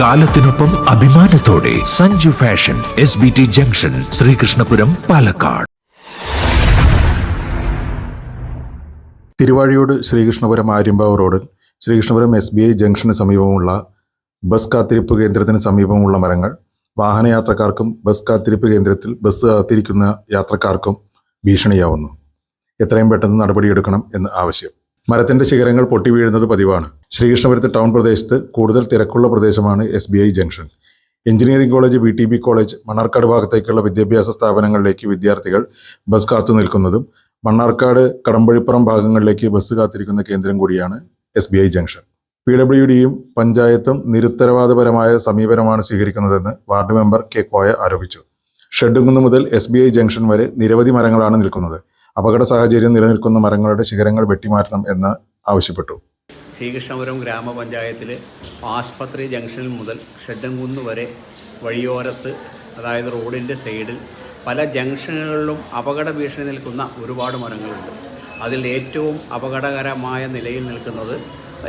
കാലത്തിനൊപ്പം അഭിമാനത്തോടെ Sanju fashion S B T junction Sreekrishnapuram Palakkad. Thiruvazhiyode Sreekrishnapuram Aryampavu റോഡിൽ Sreekrishnapuram S B I ജംഗ്ഷന് സമീപമുള്ള bus കാത്തിരിപ്പ് കേന്ദ്രത്തിന് സമീപമുള്ള മരങ്ങൾ വാഹനയാത്രക്കാർക്കും ബസ് കാത്തിരിപ്പ് കേന്ദ്രത്തിൽ ബസ് കാത്തിരിക്കുന്ന യാത്രക്കാർക്കും ഭീഷണിയാവുന്നു. എത്രയും പെട്ടെന്ന് നടപടിയെടുക്കണം എന്ന് ആവശ്യം. മരത്തിന്റെ ശിഖരങ്ങൾ പൊട്ടി വീഴുന്നത് പതിവാണ്. ശ്രീകൃഷ്ണപുരത്ത് ടൗൺ പ്രദേശത്ത് കൂടുതൽ തിരക്കുള്ള പ്രദേശമാണ് S B I junction. Engineering college B T B college Mannarkkad ഭാഗത്തേക്കുള്ള വിദ്യാഭ്യാസ സ്ഥാപനങ്ങളിലേക്ക് വിദ്യാർത്ഥികൾ ബസ് കാത്തു നിൽക്കുന്നതും മണ്ണാർക്കാട് കടമ്പഴിപ്പുറം ഭാഗങ്ങളിലേക്ക് ബസ് കാത്തിരിക്കുന്ന കേന്ദ്രം കൂടിയാണ് S B I junction. P W ഡിയും പഞ്ചായത്തും നിരുത്തരവാദപരമായ സമീപനമാണ് സ്വീകരിക്കുന്നതെന്ന് വാർഡ് മെമ്പർ കെ കോയ ആരോപിച്ചു. ഷെഡുകുന്ന് മുതൽ എസ് ബി ഐ ജംഗ്ഷൻ വരെ നിരവധി മരങ്ങളാണ് നിൽക്കുന്നത്. അപകട സാഹചര്യം നിലനിൽക്കുന്ന മരങ്ങളുടെ ശിഖരങ്ങൾ വെട്ടിമാറ്റണം എന്ന് ആവശ്യപ്പെട്ടു. ശ്രീകൃഷ്ണപുരം ഗ്രാമപഞ്ചായത്തിലെ ആസ്പത്രി ജംഗ്ഷനിൽ മുതൽ ഷെഡൻകുന്ന് വരെ വഴിയോരത്ത് അതായത് റോഡിന്റെ സൈഡിൽ പല ജംഗ്ഷനുകളിലും അപകട ഭീഷണി നിൽക്കുന്ന ഒരുപാട് മരങ്ങളുണ്ട്. അതിൽ ഏറ്റവും അപകടകരമായ നിലയിൽ നിൽക്കുന്നത്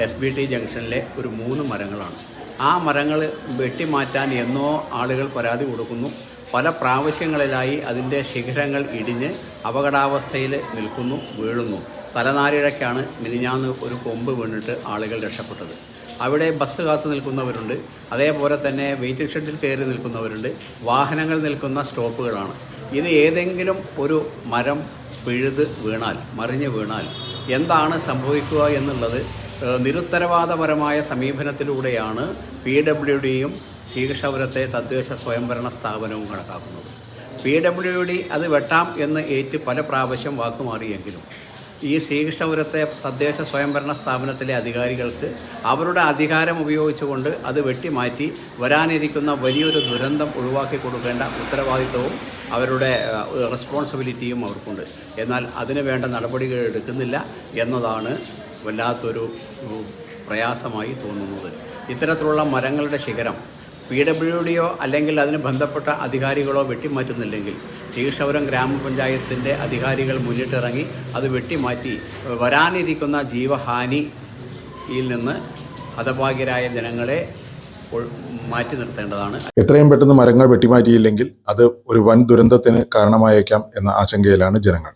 എസ് ബി ടി ജംഗ്ഷനിലെ ഒരു മൂന്ന് മരങ്ങളാണ്. ആ മരങ്ങൾ വെട്ടിമാറ്റാൻ എന്നോ ആളുകൾ പരാതി കൊടുക്കുന്നു. പല പ്രാവശ്യങ്ങളിലായി അതിന്റെ ശിഖരങ്ങൾ ഇടിഞ്ഞ് അപകടാവസ്ഥയിൽ നിൽക്കുന്നു വീഴുന്നു. തലനാരിഴയ്ക്കാണ് മിനിഞ്ഞാന്ന് ഒരു കൊമ്പ് വീണിട്ട് ആളുകൾ രക്ഷപ്പെട്ടത്. അവിടെ ബസ് കാത്തു നിൽക്കുന്നവരുണ്ട്. അതേപോലെ തന്നെ വെയിറ്റിംഗ് ഷെഡിൽ കയറി നിൽക്കുന്നവരുണ്ട്. വാഹനങ്ങൾ നിൽക്കുന്ന സ്റ്റോപ്പുകളാണ്. ഇത് ഏതെങ്കിലും ഒരു മരം പിഴുത് വീണാൽ മറിഞ്ഞ് വീണാൽ എന്താണ് സംഭവിക്കുക എന്നുള്ളത് നിരുത്തരവാദപരമായ സമീപനത്തിലൂടെയാണ് പി ഡബ്ല്യു ഡിയും ശ്രീകൃഷ്ണപുരത്തെ തദ്ദേശ സ്വയംഭരണ സ്ഥാപനവും കണക്കാക്കുന്നത്. പി ഡബ്ല്യു ഡി അത് വെട്ടാം എന്ന് ഏറ്റ് പല പ്രാവശ്യം വാക്കുമാറിയെങ്കിലും ഈ ശ്രീകൃഷ്ണപുരത്തെ തദ്ദേശ സ്വയംഭരണ സ്ഥാപനത്തിലെ അധികാരികൾക്ക് അവരുടെ അധികാരം ഉപയോഗിച്ചുകൊണ്ട് അത് വെട്ടിമാറ്റി വരാനിരിക്കുന്ന വലിയൊരു ദുരന്തം ഒഴിവാക്കി കൊടുക്കേണ്ട ഉത്തരവാദിത്വവും അവരുടെ റെസ്പോൺസിബിലിറ്റിയും അവർക്കുണ്ട്. എന്നാൽ അതിന് വേണ്ട നടപടികൾ എടുക്കുന്നില്ല എന്നതാണ് വല്ലാത്തൊരു പ്രയാസമായി തോന്നുന്നത്. ഇത്തരത്തിലുള്ള മരങ്ങളുടെ ശിഖരം പി ഡബ്ല്യു ഡിയോ അല്ലെങ്കിൽ അതിന് ബന്ധപ്പെട്ട അധികാരികളോ വെട്ടിമാറ്റുന്നില്ലെങ്കിൽ ശ്രീകൃഷ്ണപുരം ഗ്രാമപഞ്ചായത്തിന്റെ അധികാരികൾ മുന്നിട്ടിറങ്ങി അത് വെട്ടിമാറ്റി വരാനിരിക്കുന്ന ജീവഹാനിയിൽ നിന്ന് ഹതഭാഗ്യരായ ജനങ്ങളെ മാറ്റി നിർത്തേണ്ടതാണ്. എത്രയും പെട്ടെന്ന് മരങ്ങൾ വെട്ടിമാറ്റിയില്ലെങ്കിൽ അത് ഒരു വൻ ദുരന്തത്തിന് കാരണമായേക്കാം എന്ന ആശങ്കയിലാണ് ജനങ്ങൾ.